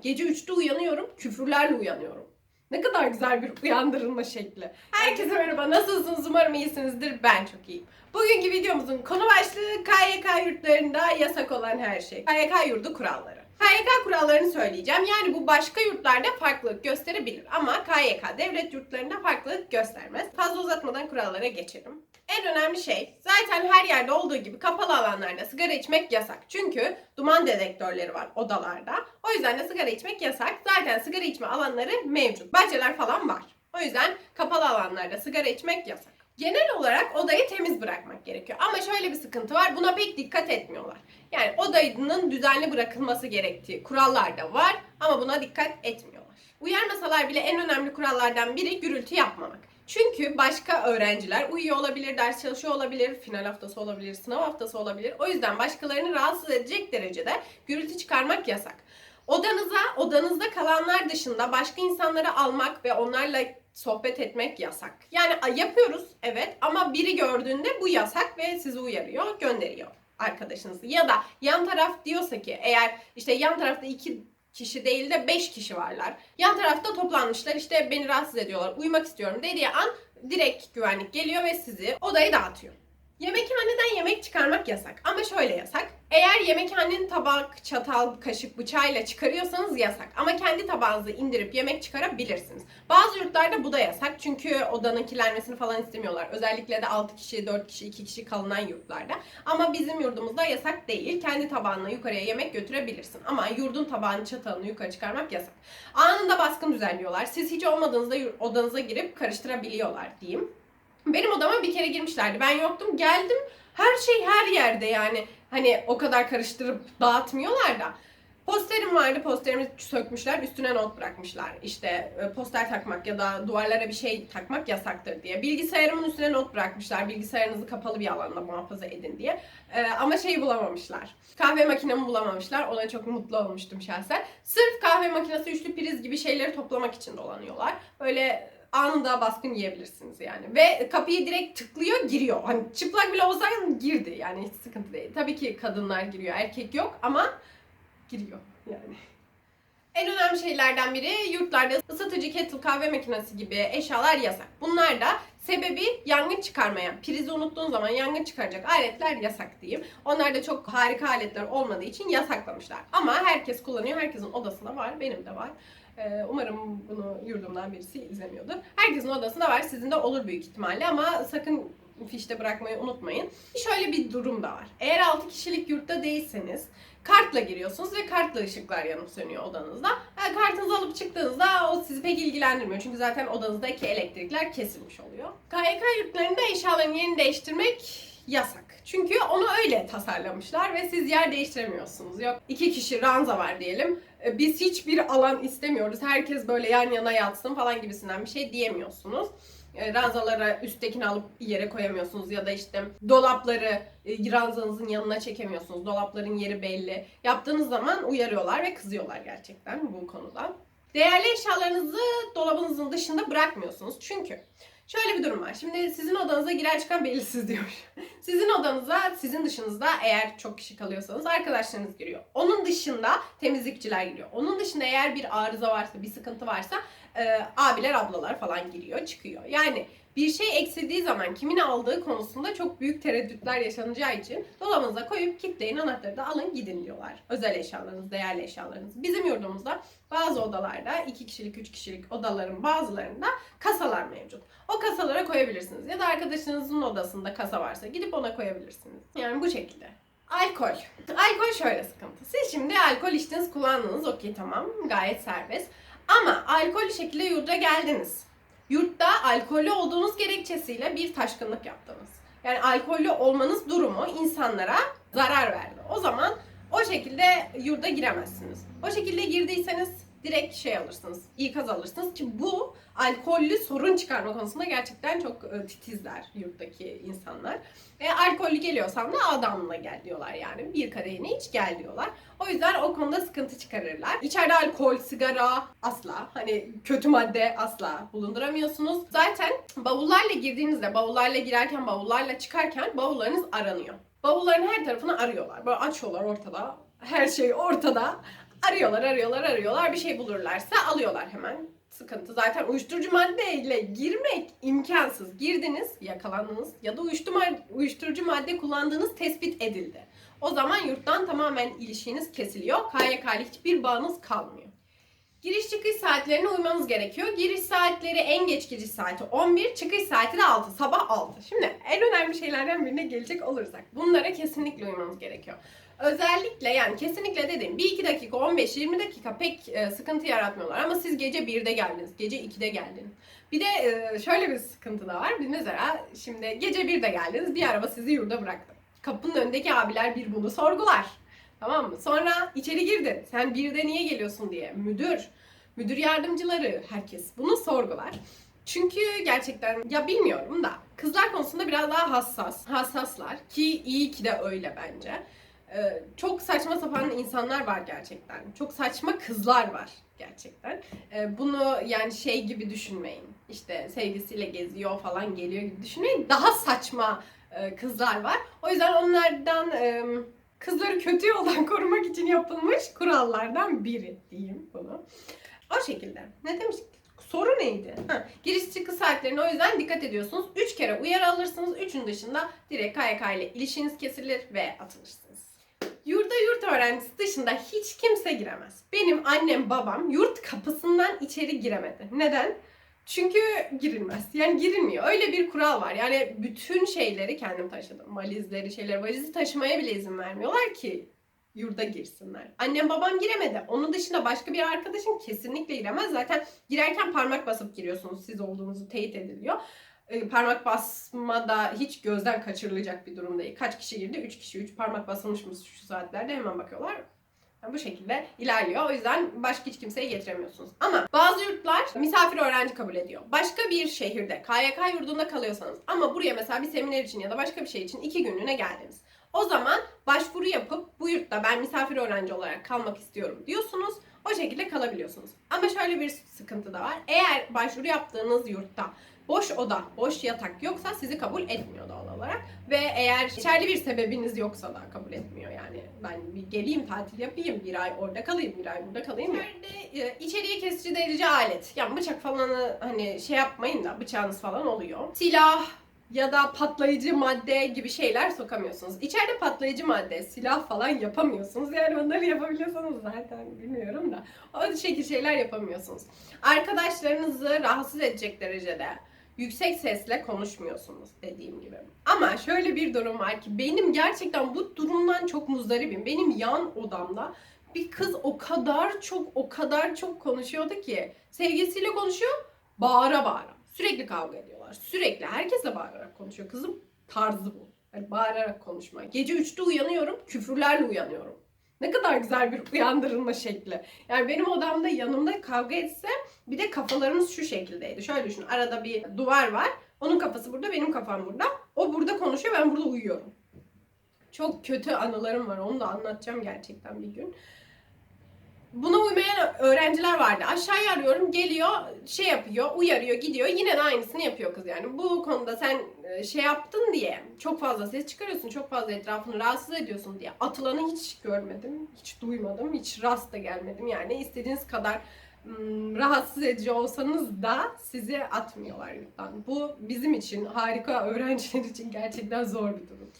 Gece 3'te uyanıyorum, küfürlerle uyanıyorum. Ne kadar güzel bir uyandırılma şekli. Herkese merhaba, nasılsınız? Umarım iyisinizdir. Ben çok iyiyim. Bugünkü videomuzun konu başlığı KYK yurtlarında yasak olan her şey. KYK yurdu kuralları. KYK kurallarını söyleyeceğim. Yani bu başka yurtlarda farklılık gösterebilir ama KYK devlet yurtlarında farklılık göstermez. Fazla uzatmadan kurallara geçelim. En önemli şey zaten her yerde olduğu gibi kapalı alanlarda sigara içmek yasak. Çünkü duman dedektörleri var odalarda. O yüzden de sigara içmek yasak. Zaten sigara içme alanları mevcut. Bahçeler falan var. O yüzden kapalı alanlarda sigara içmek yasak. Genel olarak odayı temiz bırakmak gerekiyor. Ama şöyle bir sıkıntı var. Buna pek dikkat etmiyorlar. Yani odanın düzenli bırakılması gerektiği kurallar da var ama buna dikkat etmiyorlar. Uyarmasalar bile en önemli kurallardan biri gürültü yapmamak. Çünkü başka öğrenciler uyuyor olabilir, ders çalışıyor olabilir, final haftası olabilir, sınav haftası olabilir. O yüzden başkalarını rahatsız edecek derecede gürültü çıkarmak yasak. Odanıza, odanızda kalanlar dışında başka insanları almak ve onlarla sohbet etmek yasak. Yani yapıyoruz evet ama biri gördüğünde bu yasak ve sizi uyarıyor, gönderiyor arkadaşınızı. Ya da yan taraf diyorsa ki eğer işte yan tarafta iki kişi değil de 5 kişi varlar. Yan tarafta toplanmışlar işte beni rahatsız ediyorlar uyumak istiyorum dediği an direkt güvenlik geliyor ve sizi odayı dağıtıyor. Yemekhaneden yemek çıkarmak yasak ama şöyle yasak. Eğer yemekhanenin tabak, çatal, kaşık, bıçağıyla çıkarıyorsanız yasak. Ama kendi tabağınızı indirip yemek çıkarabilirsiniz. Bazı yurtlarda bu da yasak çünkü odanın kirlenmesini falan istemiyorlar. Özellikle de 6 kişi, 4 kişi, 2 kişi kalınan yurtlarda. Ama bizim yurdumuzda yasak değil. Kendi tabağınla yukarıya yemek götürebilirsin. Ama yurdun tabağını, çatalını yukarı çıkarmak yasak. Anında baskın düzenliyorlar. Siz hiç olmadığınızda odanıza girip karıştırabiliyorlar diyeyim. Benim odama bir kere girmişlerdi. Ben yoktum. Geldim. Her şey her yerde yani. Hani o kadar karıştırıp dağıtmıyorlar da. Posterim vardı. Posterimi sökmüşler. Üstüne not bırakmışlar. İşte e, poster takmak ya da duvarlara bir şey takmak yasaktır diye. Bilgisayarımın üstüne not bırakmışlar. Bilgisayarınızı kapalı bir alanda muhafaza edin diye. E, ama şeyi bulamamışlar. Kahve makinemi bulamamışlar. Ona çok mutlu olmuştum şahsen. Sırf kahve makinesi, üçlü priz gibi şeyleri toplamak için dolanıyorlar. Böyle anında baskın yiyebilirsiniz yani. Ve kapıyı direkt tıklıyor, giriyor. Hani çıplak bile olsan girdi yani hiç sıkıntı değil. Tabii ki kadınlar giriyor, erkek yok ama giriyor yani. En önemli şeylerden biri yurtlarda ısıtıcı kettle kahve makinesi gibi eşyalar yasak. Bunlar da sebebi yangın çıkarmayan, prizi unuttuğun zaman yangın çıkaracak aletler yasak diyeyim. Onlar da çok harika aletler olmadığı için yasaklamışlar. Ama herkes kullanıyor, herkesin odasında var, benim de var. Ee, Umarım bunu yurdumdan birisi izlemiyordur. Herkesin odasında var, sizin de olur büyük ihtimalle ama sakın fişte bırakmayı unutmayın. Şöyle bir durum da var. Eğer 6 kişilik yurtta değilseniz kartla giriyorsunuz ve kartla ışıklar yanıp sönüyor odanızda. Ha, kartınızı alıp çıktığınızda o sizi pek ilgilendirmiyor. Çünkü zaten odanızdaki elektrikler kesilmiş oluyor. KYK yurtlarında eşyaların yerini değiştirmek yasak. Çünkü onu öyle tasarlamışlar ve siz yer değiştiremiyorsunuz. Yok iki kişi ranza var diyelim. E, Biz hiçbir alan istemiyoruz. Herkes böyle yan yana yatsın falan gibisinden bir şey diyemiyorsunuz. E, ranzalara üsttekini alıp yere koyamıyorsunuz ya da işte dolapları e, ranzanızın yanına çekemiyorsunuz. Dolapların yeri belli. Yaptığınız zaman uyarıyorlar ve kızıyorlar gerçekten bu konuda. Değerli eşyalarınızı dolabınızın dışında bırakmıyorsunuz. Çünkü şöyle bir durum var. Şimdi sizin odanıza girer çıkan belirsiz diyor. Sizin odanıza, sizin dışınızda eğer çok kişi kalıyorsanız arkadaşlarınız giriyor. Onun dışında temizlikçiler giriyor. Onun dışında eğer bir arıza varsa, bir sıkıntı varsa e, abiler, ablalar falan giriyor, çıkıyor. Yani bir şey eksildiği zaman kimin aldığı konusunda çok büyük tereddütler yaşanacağı için dolabınıza koyup kilitleyin anahtarı da alın gidin diyorlar. Özel eşyalarınız, değerli eşyalarınız. Bizim yurdumuzda bazı odalarda, iki kişilik, üç kişilik odaların bazılarında kasalar mevcut. O kasalara koyabilirsiniz. Ya da arkadaşınızın odasında kasa varsa gidip ona koyabilirsiniz. Yani bu şekilde. Alkol. Alkol şöyle sıkıntı. Siz şimdi alkol içtiniz, kullandınız. Okey tamam. Gayet serbest. Ama alkollü şekilde yurda geldiniz. Yurtta alkollü olduğunuz gerekçesiyle bir taşkınlık yaptınız. Yani alkollü olmanız durumu insanlara zarar verdi. O zaman o şekilde yurda giremezsiniz. O şekilde girdiyseniz direkt şey alırsınız, ikaz alırsınız ki bu alkollü sorun çıkarma konusunda gerçekten çok e, titizler yurttaki insanlar. Ve alkollü geliyorsan da adamla gel diyorlar yani. Bir kadehini iç gel diyorlar. O yüzden o konuda sıkıntı çıkarırlar. İçeride alkol, sigara asla hani kötü madde asla bulunduramıyorsunuz. Zaten bavullarla girdiğinizde, bavullarla girerken, bavullarla çıkarken bavullarınız aranıyor. Bavulların her tarafını arıyorlar. Böyle açıyorlar ortada. Her şey ortada. Arıyorlar, arıyorlar, arıyorlar. Bir şey bulurlarsa alıyorlar hemen. Sıkıntı zaten uyuşturucu maddeyle girmek imkansız. Girdiniz, yakalandınız ya da uyuşturucu, mad- uyuşturucu madde kullandığınız tespit edildi. O zaman yurttan tamamen ilişkiniz kesiliyor. KYK'li hiçbir bağınız kalmıyor. Giriş çıkış saatlerine uymanız gerekiyor. Giriş saatleri en geç giriş saati 11, çıkış saati de 6, sabah 6. Şimdi en önemli şeylerden birine gelecek olursak bunlara kesinlikle uymanız gerekiyor. Özellikle yani kesinlikle dedim 1-2 dakika 15-20 dakika pek e, sıkıntı yaratmıyorlar ama siz gece 1'de geldiniz, gece 2'de geldiniz. Bir de e, şöyle bir sıkıntı da var. Bir Mesela şimdi gece 1'de geldiniz bir araba sizi yurda bıraktı. Kapının önündeki abiler bir bunu sorgular. Tamam mı? Sonra içeri girdin. Sen birde niye geliyorsun diye. Müdür, müdür yardımcıları herkes bunu sorgular. Çünkü gerçekten ya bilmiyorum da kızlar konusunda biraz daha hassas. Hassaslar ki iyi ki de öyle bence. Ee, çok saçma sapan insanlar var gerçekten. Çok saçma kızlar var gerçekten. Ee, bunu yani şey gibi düşünmeyin. İşte sevgisiyle geziyor falan geliyor gibi düşünmeyin. Daha saçma e, kızlar var. O yüzden onlardan e, kızları kötü yoldan korumak için yapılmış kurallardan biri diyeyim bunu. O şekilde. Ne demiştik? Soru neydi? Ha, giriş çıkış saatlerine o yüzden dikkat ediyorsunuz. 3 kere uyarı alırsınız. Üçün dışında direkt KYK ile ilişkiniz kesilir ve atılırsınız. Yurda yurt öğrencisi dışında hiç kimse giremez. Benim annem babam yurt kapısından içeri giremedi. Neden? Çünkü girilmez. Yani girilmiyor. Öyle bir kural var. Yani bütün şeyleri kendim taşıdım. Valizleri, şeyleri, valizi taşımaya bile izin vermiyorlar ki yurda girsinler. Annem babam giremedi. Onun dışında başka bir arkadaşım kesinlikle giremez. Zaten girerken parmak basıp giriyorsunuz. Siz olduğunuzu teyit ediliyor. Ee, parmak basma da hiç gözden kaçırılacak bir durum değil. Kaç kişi girdi? 3 kişi. 3 parmak basılmış mı şu saatlerde hemen bakıyorlar. Yani bu şekilde ilerliyor. O yüzden başka hiç kimseyi getiremiyorsunuz. Ama bazı yurtlar misafir öğrenci kabul ediyor. Başka bir şehirde KYK yurdunda kalıyorsanız ama buraya mesela bir seminer için ya da başka bir şey için iki günlüğüne geldiniz. O zaman başvuru yapıp bu yurtta ben misafir öğrenci olarak kalmak istiyorum diyorsunuz. O şekilde kalabiliyorsunuz. Ama şöyle bir sıkıntı da var. Eğer başvuru yaptığınız yurtta boş oda, boş yatak yoksa sizi kabul etmiyor doğal olarak. Ve eğer içeride bir sebebiniz yoksa da kabul etmiyor yani. Ben bir geleyim tatil yapayım, bir ay orada kalayım, bir ay burada kalayım. İçeride içeriye kesici delici alet. Yani bıçak falanı hani şey yapmayın da bıçağınız falan oluyor. Silah, ya da patlayıcı madde gibi şeyler sokamıyorsunuz. İçeride patlayıcı madde, silah falan yapamıyorsunuz. Yani onları yapabiliyorsanız zaten bilmiyorum da. O şekil şeyler yapamıyorsunuz. Arkadaşlarınızı rahatsız edecek derecede yüksek sesle konuşmuyorsunuz dediğim gibi. Ama şöyle bir durum var ki benim gerçekten bu durumdan çok muzdaribim. Benim yan odamda bir kız o kadar çok o kadar çok konuşuyordu ki sevgilisiyle konuşuyor bağıra bağıra. Sürekli kavga ediyorlar. Sürekli herkesle bağırarak konuşuyor. Kızım tarzı bu. Yani bağırarak konuşma. Gece 3'te uyanıyorum, küfürlerle uyanıyorum. Ne kadar güzel bir uyandırılma şekli. Yani benim odamda yanımda kavga etse bir de kafalarımız şu şekildeydi. Şöyle düşün. Arada bir duvar var. Onun kafası burada, benim kafam burada. O burada konuşuyor, ben burada uyuyorum. Çok kötü anılarım var. Onu da anlatacağım gerçekten bir gün. Buna uymayan öğrenciler vardı. Aşağıya arıyorum, geliyor, şey yapıyor, uyarıyor, gidiyor. Yine de aynısını yapıyor kız yani. Bu konuda sen e, şey yaptın diye çok fazla ses çıkarıyorsun, çok fazla etrafını rahatsız ediyorsun diye atılanı hiç görmedim, hiç duymadım, hiç rast da gelmedim. Yani istediğiniz kadar rahatsız edici olsanız da sizi atmıyorlar yurttan. Bu bizim için, harika öğrenciler için gerçekten zor bir durum.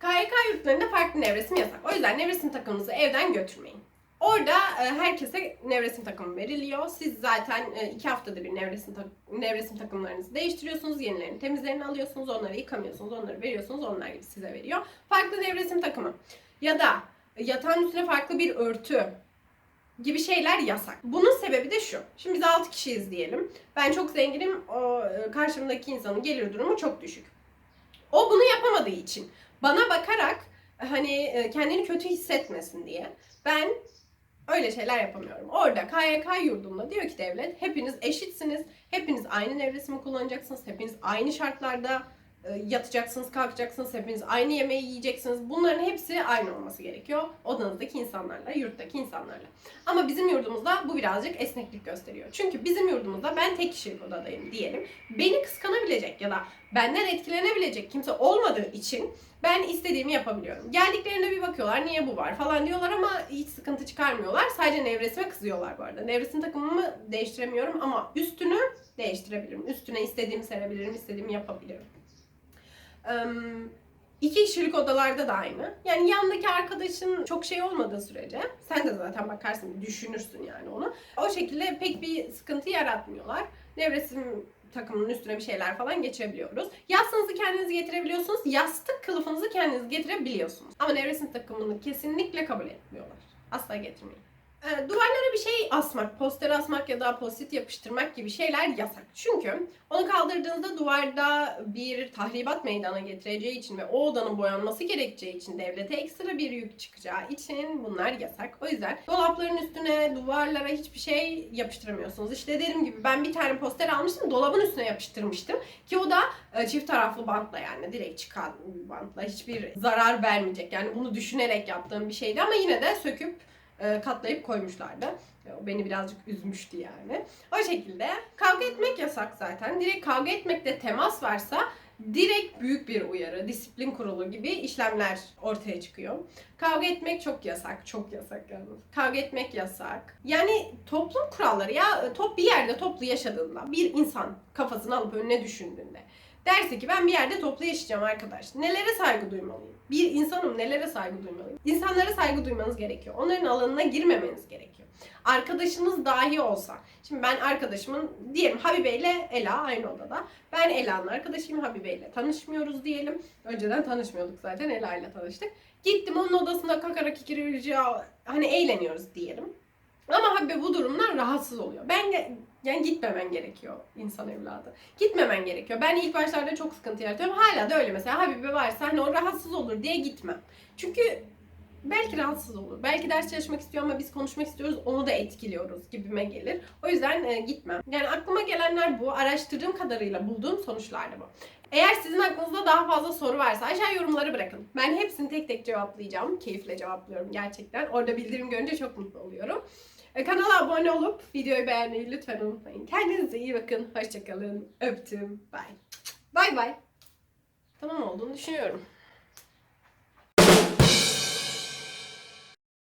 KYK yurtlarında farklı nevresim yasak. O yüzden nevresim takımınızı evden götürmeyin. Orada e, herkese nevresim takımı veriliyor. Siz zaten e, iki haftada bir nevresim, tak- nevresim takımlarınızı değiştiriyorsunuz. Yenilerini, temizlerini alıyorsunuz. Onları yıkamıyorsunuz. Onları veriyorsunuz. Onlar gibi size veriyor. Farklı nevresim takımı. Ya da yatağın üstüne farklı bir örtü gibi şeyler yasak. Bunun sebebi de şu. Şimdi biz 6 kişiyiz diyelim. Ben çok zenginim. O e, karşımdaki insanın gelir durumu çok düşük. O bunu yapamadığı için bana bakarak hani e, kendini kötü hissetmesin diye ben öyle şeyler yapamıyorum. Orada KYK yurdunda diyor ki devlet hepiniz eşitsiniz. Hepiniz aynı nevresimi kullanacaksınız. Hepiniz aynı şartlarda e, yatacaksınız, kalkacaksınız, hepiniz aynı yemeği yiyeceksiniz. Bunların hepsi aynı olması gerekiyor. Odanızdaki insanlarla, yurttaki insanlarla. Ama bizim yurdumuzda bu birazcık esneklik gösteriyor. Çünkü bizim yurdumuzda ben tek kişilik odadayım diyelim. Beni kıskanabilecek ya da benden etkilenebilecek kimse olmadığı için ben istediğimi yapabiliyorum. Geldiklerinde bir bakıyorlar niye bu var falan diyorlar ama hiç sıkıntı çıkarmıyorlar. Sadece nevresime kızıyorlar bu arada. Nevresim takımımı değiştiremiyorum ama üstünü değiştirebilirim. Üstüne istediğimi serebilirim, istediğimi yapabilirim. İki kişilik odalarda da aynı. Yani yandaki arkadaşın çok şey olmadığı sürece sen de zaten bakarsın, düşünürsün yani onu. O şekilde pek bir sıkıntı yaratmıyorlar. Nevresim takımının üstüne bir şeyler falan geçirebiliyoruz. Yastığınızı kendiniz getirebiliyorsunuz. Yastık kılıfınızı kendiniz getirebiliyorsunuz. Ama nevresim takımını kesinlikle kabul etmiyorlar. Asla getirmeyin. Ee, duvarlara bir şey asmak, poster asmak ya da post yapıştırmak gibi şeyler yasak. Çünkü onu kaldırdığınızda duvarda bir tahribat meydana getireceği için ve o odanın boyanması gerekeceği için devlete ekstra bir yük çıkacağı için bunlar yasak. O yüzden dolapların üstüne, duvarlara hiçbir şey yapıştıramıyorsunuz. İşte dediğim gibi ben bir tane poster almıştım, dolabın üstüne yapıştırmıştım. Ki o da e, çift taraflı bantla yani direkt çıkan bantla hiçbir zarar vermeyecek. Yani bunu düşünerek yaptığım bir şeydi ama yine de söküp e, katlayıp koymuşlardı. E, O beni birazcık üzmüştü yani. O şekilde kavga etmek yasak zaten. Direkt kavga etmekte temas varsa direkt büyük bir uyarı, disiplin kurulu gibi işlemler ortaya çıkıyor. Kavga etmek çok yasak, çok yasak yalnız. Kavga etmek yasak. Yani toplum kuralları ya top bir yerde toplu yaşadığında bir insan kafasını alıp önüne düşündüğünde derse ki ben bir yerde toplu yaşayacağım arkadaş. Nelere saygı duymalıyım? Bir insanım nelere saygı duymalıyım? İnsanlara saygı duymanız gerekiyor. Onların alanına girmemeniz gerekiyor. Arkadaşınız dahi olsa. Şimdi ben arkadaşımın diyelim Habibe ile Ela aynı odada. Ben Ela'nın arkadaşıyım Habibe ile tanışmıyoruz diyelim. Önceden tanışmıyorduk zaten Ela ile tanıştık. Gittim onun odasında kakara kikiri hani eğleniyoruz diyelim. Ama Habibe bu durumdan rahatsız oluyor. Ben de yani gitmemen gerekiyor insan evladı. Gitmemen gerekiyor. Ben ilk başlarda çok sıkıntı yaratıyorum. Hala da öyle mesela Habibe varsa hani o rahatsız olur diye gitmem. Çünkü belki rahatsız olur. Belki ders çalışmak istiyor ama biz konuşmak istiyoruz. Onu da etkiliyoruz gibime gelir. O yüzden e, gitmem. Yani aklıma gelenler bu. Araştırdığım kadarıyla bulduğum sonuçlar da bu. Eğer sizin aklınızda daha fazla soru varsa aşağı yorumlara bırakın. Ben hepsini tek tek cevaplayacağım. Keyifle cevaplıyorum gerçekten. Orada bildirim görünce çok mutlu oluyorum. E, Kanala abone olup videoyu beğenmeyi lütfen unutmayın. Kendinize iyi bakın. Hoşçakalın. Öptüm. Bye. Bye bye. Tamam olduğunu düşünüyorum.